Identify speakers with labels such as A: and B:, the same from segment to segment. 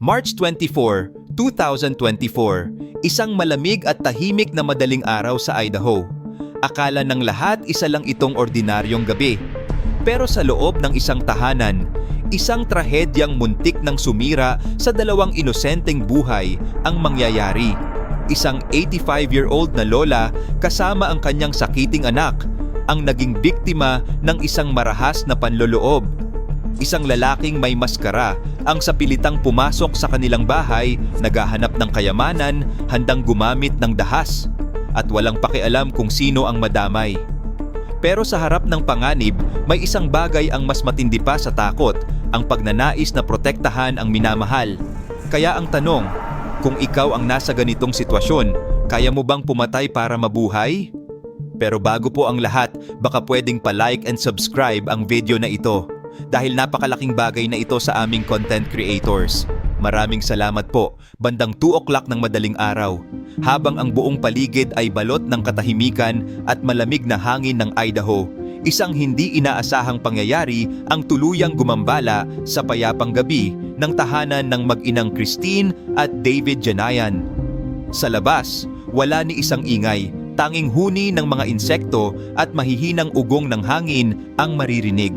A: March 24, 2024, isang malamig at tahimik na madaling araw sa Idaho. Akala ng lahat isa lang itong ordinaryong gabi. Pero sa loob ng isang tahanan, isang trahedyang muntik ng sumira sa dalawang inosenteng buhay ang mangyayari. Isang 85-year-old na lola kasama ang kanyang sakiting anak ang naging biktima ng isang marahas na panloloob. Isang lalaking may maskara ang sapilitang pumasok sa kanilang bahay, naghahanap ng kayamanan, handang gumamit ng dahas, at walang pakialam kung sino ang madamay. Pero sa harap ng panganib, may isang bagay ang mas matindi pa sa takot, ang pagnanais na protektahan ang minamahal. Kaya ang tanong, kung ikaw ang nasa ganitong sitwasyon, kaya mo bang pumatay para mabuhay? Pero bago po ang lahat, baka pwedeng pa-like and subscribe ang video na ito dahil napakalaking bagay na ito sa aming content creators. Maraming salamat po. Bandang 2 o'clock ng madaling araw, habang ang buong paligid ay balot ng katahimikan at malamig na hangin ng Idaho, isang hindi inaasahang pangyayari ang tuluyang gumambala sa payapang gabi ng tahanan ng mag-inang Christine at David Janayan. Sa labas, wala ni isang ingay, tanging huni ng mga insekto at mahihinang ugong ng hangin ang maririnig.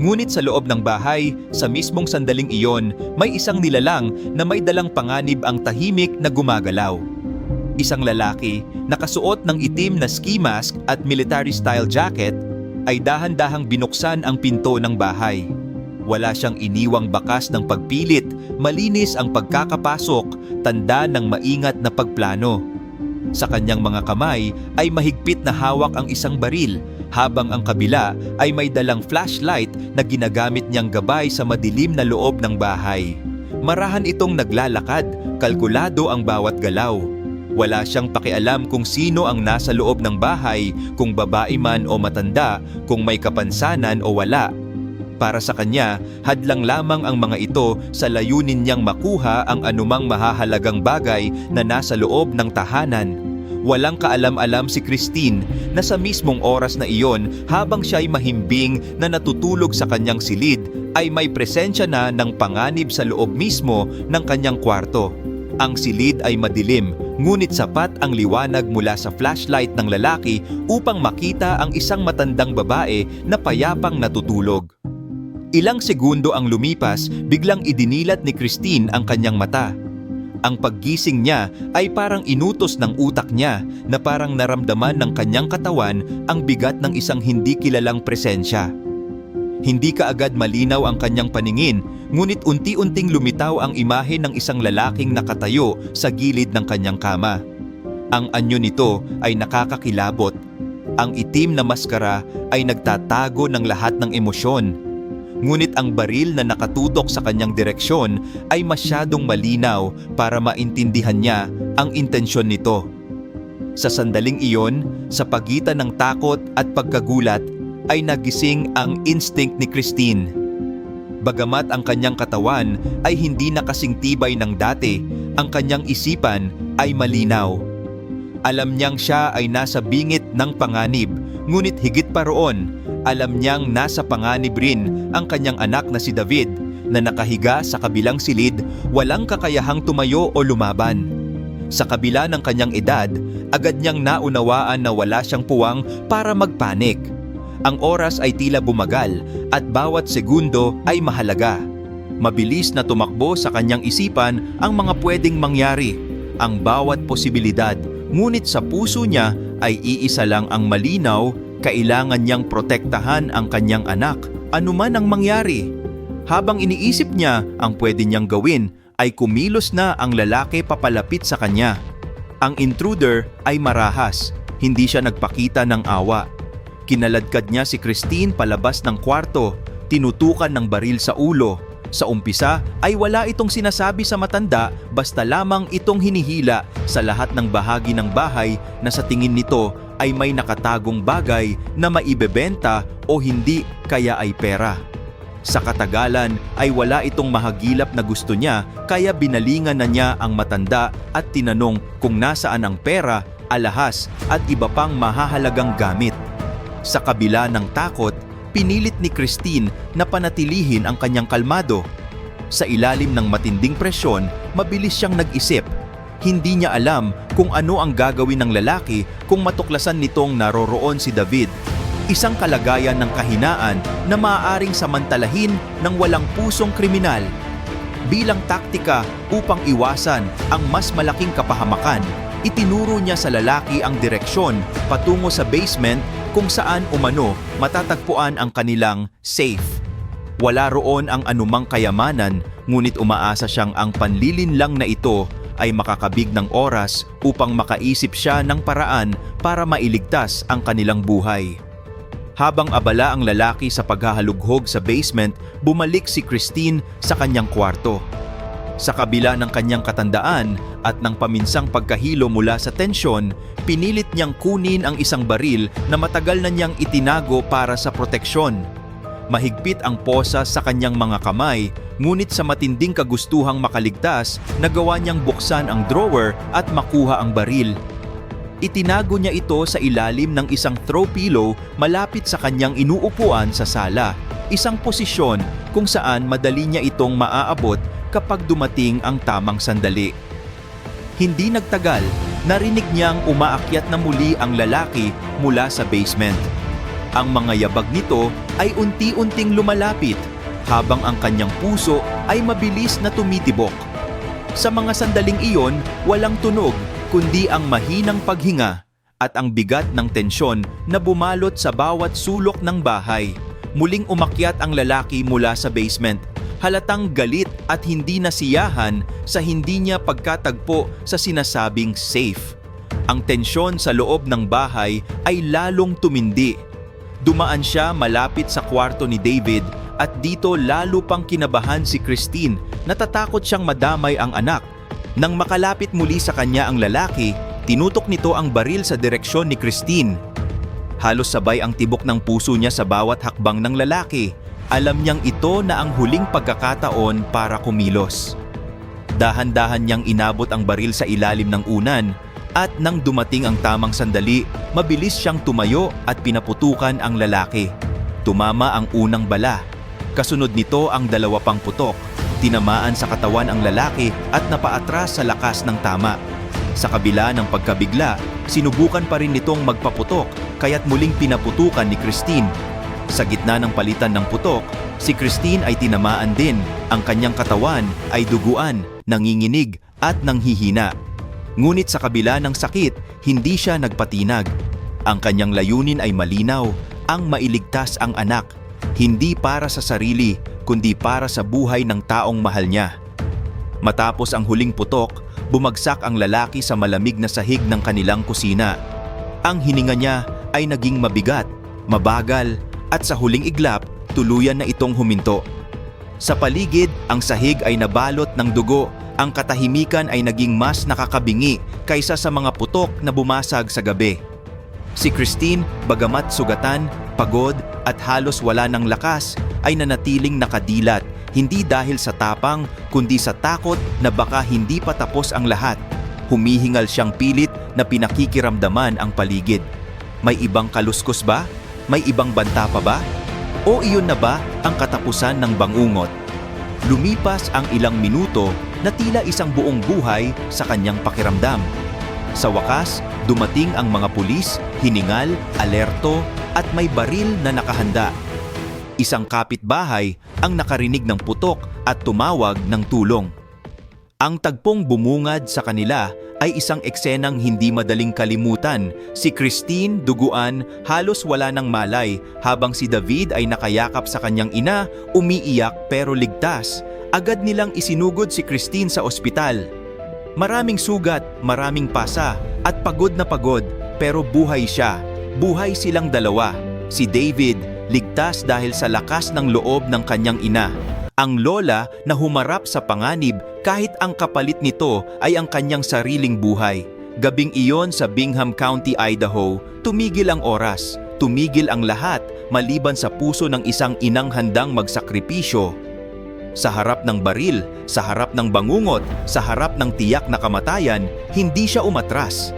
A: Ngunit sa loob ng bahay, sa mismong sandaling iyon, may isang nilalang na may dalang panganib ang tahimik na gumagalaw. Isang lalaki, nakasuot ng itim na ski mask at military-style jacket, ay dahan-dahang binuksan ang pinto ng bahay. Wala siyang iniwang bakas ng pagpilit, malinis ang pagkakapasok, tanda ng maingat na pagplano. Sa kanyang mga kamay ay mahigpit na hawak ang isang baril habang ang kabila ay may dalang flashlight na ginagamit niyang gabay sa madilim na loob ng bahay. Marahan itong naglalakad, kalkulado ang bawat galaw. Wala siyang pakialam kung sino ang nasa loob ng bahay, kung babae man o matanda, kung may kapansanan o wala. Para sa kanya, hadlang lamang ang mga ito sa layunin niyang makuha ang anumang mahahalagang bagay na nasa loob ng tahanan. Walang kaalam-alam si Christine na sa mismong oras na iyon habang siya'y mahimbing na natutulog sa kanyang silid ay may presensya na ng panganib sa loob mismo ng kanyang kwarto. Ang silid ay madilim, ngunit sapat ang liwanag mula sa flashlight ng lalaki upang makita ang isang matandang babae na payapang natutulog. Ilang segundo ang lumipas, biglang idinilat ni Christine ang kanyang mata. Ang paggising niya ay parang inutos ng utak niya na parang naramdaman ng kanyang katawan ang bigat ng isang hindi kilalang presensya. Hindi kaagad malinaw ang kanyang paningin, ngunit unti-unting lumitaw ang imahe ng isang lalaking nakatayo sa gilid ng kanyang kama. Ang anyo nito ay nakakakilabot. Ang itim na maskara ay nagtatago ng lahat ng emosyon. Ngunit ang baril na nakatutok sa kanyang direksyon ay masyadong malinaw para maintindihan niya ang intensyon nito. Sa sandaling iyon, sa pagitan ng takot at pagkagulat, ay nagising ang instinct ni Christine. Bagamat ang kanyang katawan ay hindi nakasing tibay ng dati, ang kanyang isipan ay malinaw. Alam niyang siya ay nasa bingit ng panganib, ngunit higit pa roon, alam niyang nasa panganib rin ang kanyang anak na si David na nakahiga sa kabilang silid, walang kakayahang tumayo o lumaban. Sa kabila ng kanyang edad, agad niyang naunawaan na wala siyang puwang para magpanik. Ang oras ay tila bumagal at bawat segundo ay mahalaga. Mabilis na tumakbo sa kanyang isipan ang mga pwedeng mangyari, ang bawat posibilidad, ngunit sa puso niya ay iisa lang ang malinaw, kailangan niyang protektahan ang kanyang anak, anuman ang mangyari. Habang iniisip niya ang pwede niyang gawin, ay kumilos na ang lalaki papalapit sa kanya. Ang intruder ay marahas, hindi siya nagpakita ng awa. Kinaladkad niya si Christine palabas ng kwarto, tinutukan ng baril sa ulo. Sa umpisa ay wala itong sinasabi sa matanda basta lamang itong hinihila sa lahat ng bahagi ng bahay na sa tingin nito ay may nakatagong bagay na maibebenta o hindi kaya ay pera. Sa katagalan ay wala itong mahagilap na gusto niya kaya binalingan na niya ang matanda at tinanong kung nasaan ang pera, alahas at iba pang mahahalagang gamit. Sa kabila ng takot, pinilit ni Christine na panatilihin ang kanyang kalmado. Sa ilalim ng matinding presyon, mabilis siyang nag-isip. Hindi niya alam kung ano ang gagawin ng lalaki kung matuklasan nitong naroroon si David. Isang kalagayan ng kahinaan na maaaring samantalahin ng walang pusong kriminal. Bilang taktika upang iwasan ang mas malaking kapahamakan, itinuro niya sa lalaki ang direksyon patungo sa basement kung saan umano matatagpuan ang kanilang safe. Wala roon ang anumang kayamanan, ngunit umaasa siyang ang panlilinlang na ito ay makakabig ng oras upang makaisip siya ng paraan para mailigtas ang kanilang buhay. Habang abala ang lalaki sa paghahalughog sa basement, bumalik si Christine sa kanyang kwarto. Sa kabila ng kanyang katandaan at ng paminsang pagkahilo mula sa tensyon, pinilit niyang kunin ang isang baril na matagal na niyang itinago para sa proteksyon. Mahigpit ang posa sa kanyang mga kamay, ngunit sa matinding kagustuhang makaligtas, nagawa niyang buksan ang drawer at makuha ang baril. Itinago niya ito sa ilalim ng isang throw pillow malapit sa kanyang inuupuan sa sala, isang posisyon kung saan madali niya itong maaabot kapag dumating ang tamang sandali. Hindi nagtagal, narinig niyang umaakyat na muli ang lalaki mula sa basement. Ang mga yabag nito ay unti-unting lumalapit habang ang kanyang puso ay mabilis na tumitibok. Sa mga sandaling iyon, walang tunog kundi ang mahinang paghinga at ang bigat ng tensyon na bumalot sa bawat sulok ng bahay. Muling umakyat ang lalaki mula sa basement, halatang galit at hindi nasiyahan sa hindi niya pagkatagpo sa sinasabing safe. Ang tensyon sa loob ng bahay ay lalong tumindi. Dumaan siya malapit sa kwarto ni David at dito lalo pang kinabahan si Christine. Natatakot siyang madamay ang anak nang makalapit muli sa kanya ang lalaki, tinutok nito ang baril sa direksyon ni Christine. Halos sabay ang tibok ng puso niya sa bawat hakbang ng lalaki. Alam niyang ito na ang huling pagkakataon para kumilos. Dahan-dahan niyang inabot ang baril sa ilalim ng unan at nang dumating ang tamang sandali, mabilis siyang tumayo at pinaputukan ang lalaki. Tumama ang unang bala. Kasunod nito ang dalawa pang putok. Tinamaan sa katawan ang lalaki at napaatras sa lakas ng tama. Sa kabila ng pagkabigla, sinubukan pa rin nitong magpaputok kaya't muling pinaputukan ni Christine. Sa gitna ng palitan ng putok, si Christine ay tinamaan din. Ang kanyang katawan ay duguan, nanginginig at nanghihina. Ngunit sa kabila ng sakit, hindi siya nagpatinag. Ang kanyang layunin ay malinaw, ang mailigtas ang anak, hindi para sa sarili, kundi para sa buhay ng taong mahal niya. Matapos ang huling putok, bumagsak ang lalaki sa malamig na sahig ng kanilang kusina. Ang hininga niya ay naging mabigat, mabagal, at sa huling iglap, tuluyan na itong huminto. Sa paligid, ang sahig ay nabalot ng dugo, ang katahimikan ay naging mas nakakabingi kaysa sa mga putok na bumasag sa gabi. Si Christine, bagamat sugatan, pagod at halos wala ng lakas, ay nanatiling nakadilat, hindi dahil sa tapang, kundi sa takot na baka hindi pa tapos ang lahat. Humihingal siyang pilit na pinakikiramdaman ang paligid. May ibang kaluskos ba? May ibang banta pa ba? O iyon na ba ang katapusan ng bangungot? Lumipas ang ilang minuto na tila isang buong buhay sa kanyang pakiramdam. Sa wakas, dumating ang mga pulis, hiningal, alerto at may baril na nakahanda. Isang kapitbahay ang nakarinig ng putok at tumawag ng tulong. Ang tagpong bumungad sa kanila ay isang eksenang hindi madaling kalimutan. Si Christine, duguan, halos wala ng malay habang si David ay nakayakap sa kanyang ina, umiiyak pero ligtas. Agad nilang isinugod si Christine sa ospital. Maraming sugat, maraming pasa, at pagod na pagod, pero buhay siya. Buhay silang dalawa. Si David, ligtas dahil sa lakas ng loob ng kanyang ina. Ang lola na humarap sa panganib kahit ang kapalit nito ay ang kanyang sariling buhay. Gabing iyon sa Bingham County, Idaho, tumigil ang oras, tumigil ang lahat maliban sa puso ng isang inang handang magsakripisyo sa harap ng baril, sa harap ng bangungot, sa harap ng tiyak na kamatayan, hindi siya umatras.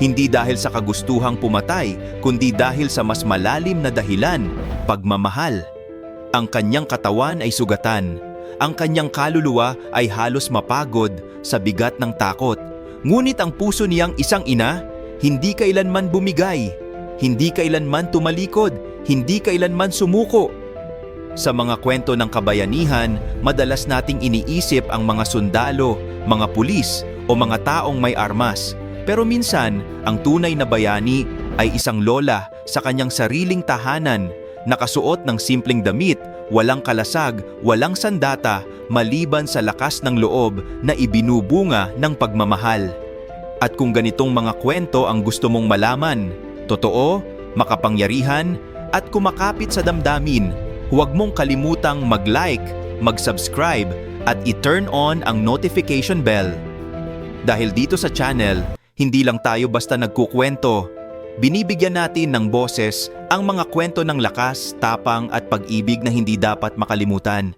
A: Hindi dahil sa kagustuhang pumatay, kundi dahil sa mas malalim na dahilan, pagmamahal. Ang kanyang katawan ay sugatan. ang kanyang kaluluwa ay halos mapagod sa bigat ng takot. Ngunit ang puso niyang isang ina, hindi kailanman bumigay, hindi kailanman tumalikod, hindi kailanman sumuko. Sa mga kwento ng kabayanihan, madalas nating iniisip ang mga sundalo, mga pulis o mga taong may armas. Pero minsan, ang tunay na bayani ay isang lola sa kanyang sariling tahanan, nakasuot ng simpleng damit, walang kalasag, walang sandata, maliban sa lakas ng loob na ibinubunga ng pagmamahal. At kung ganitong mga kwento ang gusto mong malaman, totoo, makapangyarihan, at kumakapit sa damdamin, huwag mong kalimutang mag-like, mag-subscribe, at i-turn on ang notification bell. Dahil dito sa channel, hindi lang tayo basta nagkukwento. Binibigyan natin ng boses ang mga kwento ng lakas, tapang at pag-ibig na hindi dapat makalimutan.